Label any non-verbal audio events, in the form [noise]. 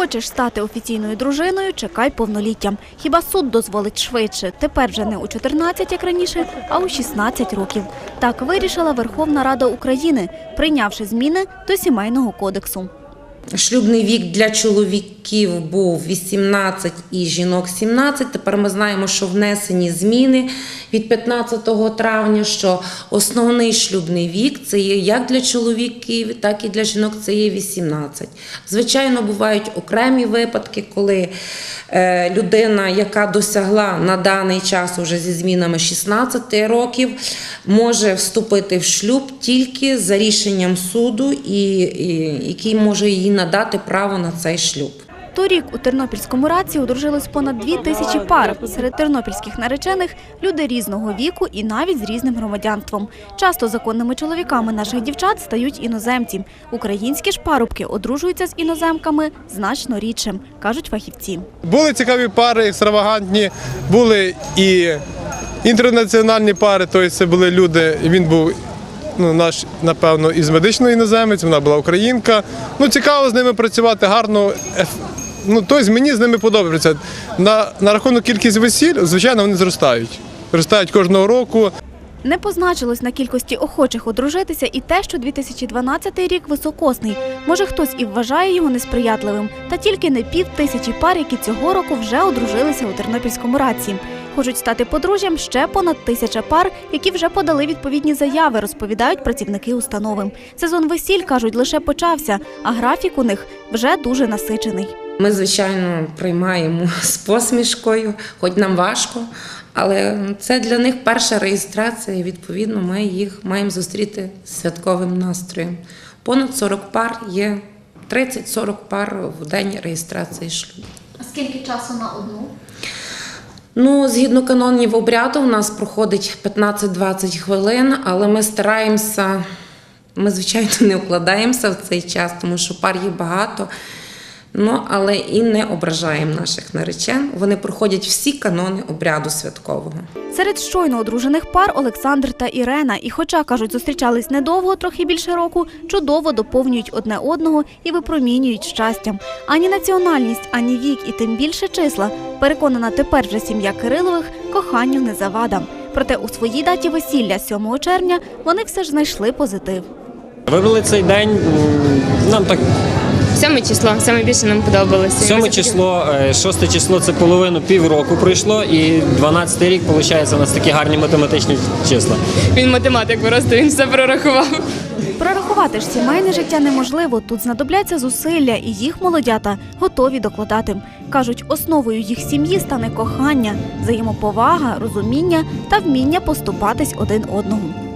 Хочеш стати офіційною дружиною, чекай повноліття. Хіба суд дозволить швидше? Тепер вже не у 14, як раніше, а у 16 років. Так вирішила Верховна Рада України, прийнявши зміни до сімейного кодексу. Шлюбний вік для чоловіків був 18 і жінок 17. Тепер ми знаємо, що внесені зміни від 15 травня, що основний шлюбний вік це є як для чоловіків, так і для жінок це є 18. Звичайно, бувають окремі випадки, коли е, людина, яка досягла на даний час уже зі змінами 16 років, може вступити в шлюб тільки за рішенням суду, і, і який може надати право на цей шлюб. Торік у Тернопільському раці одружилось понад дві тисячі пар. Серед тернопільських наречених люди різного віку і навіть з різним громадянством. Часто законними чоловіками наших дівчат стають іноземці. Українські ж парубки одружуються з іноземками значно рідше, кажуть фахівці. Були цікаві пари, екстравагантні, були і інтернаціональні пари, тобто це були люди, він був ну, наш, напевно, із медичної іноземець, вона була українка. Ну, цікаво з ними працювати, гарно. Ну, тобто мені з ними подобається. На, на рахунок кількість весіль, звичайно, вони зростають. Зростають кожного року. Не позначилось на кількості охочих одружитися і те, що 2012 рік високосний. Може, хтось і вважає його несприятливим, та тільки не пів тисячі пар, які цього року вже одружилися у Тернопільському раці. Хочуть стати подружжям ще понад тисяча пар, які вже подали відповідні заяви, розповідають працівники установи. Сезон весіль кажуть, лише почався, а графік у них вже дуже насичений. Ми, звичайно, приймаємо [laughs] з посмішкою, хоч нам важко, але це для них перша реєстрація, і відповідно ми їх маємо зустріти з святковим настроєм. Понад 40 пар є 30-40 пар в день реєстрації шлюбу. А скільки часу на одну? Ну, згідно канонів обряду, у нас проходить 15-20 хвилин, але ми стараємося, ми, звичайно, не вкладаємося в цей час, тому що пар є багато. Ну, але і не ображаємо наших наречен. Вони проходять всі канони обряду святкового. Серед щойно одружених пар Олександр та Ірена. І хоча, кажуть, зустрічались недовго, трохи більше року, чудово доповнюють одне одного і випромінюють щастям. Ані національність, ані вік, і тим більше числа. Переконана тепер вже сім'я Кирилових коханню не завада. Проте у своїй даті весілля 7 червня вони все ж знайшли позитив. Вибрали цей день. Нам так Сьоме число, саме більше нам подобалося. сьоме число, е, шосте число це половину півроку пройшло, і 12 рік виходить у нас такі гарні математичні числа. Він математик просто він все прорахував. Прорахувати ж сімейне життя неможливо. Тут знадобляться зусилля, і їх молодята готові докладати. Кажуть, основою їх сім'ї стане кохання, взаємоповага, розуміння та вміння поступатись один одному.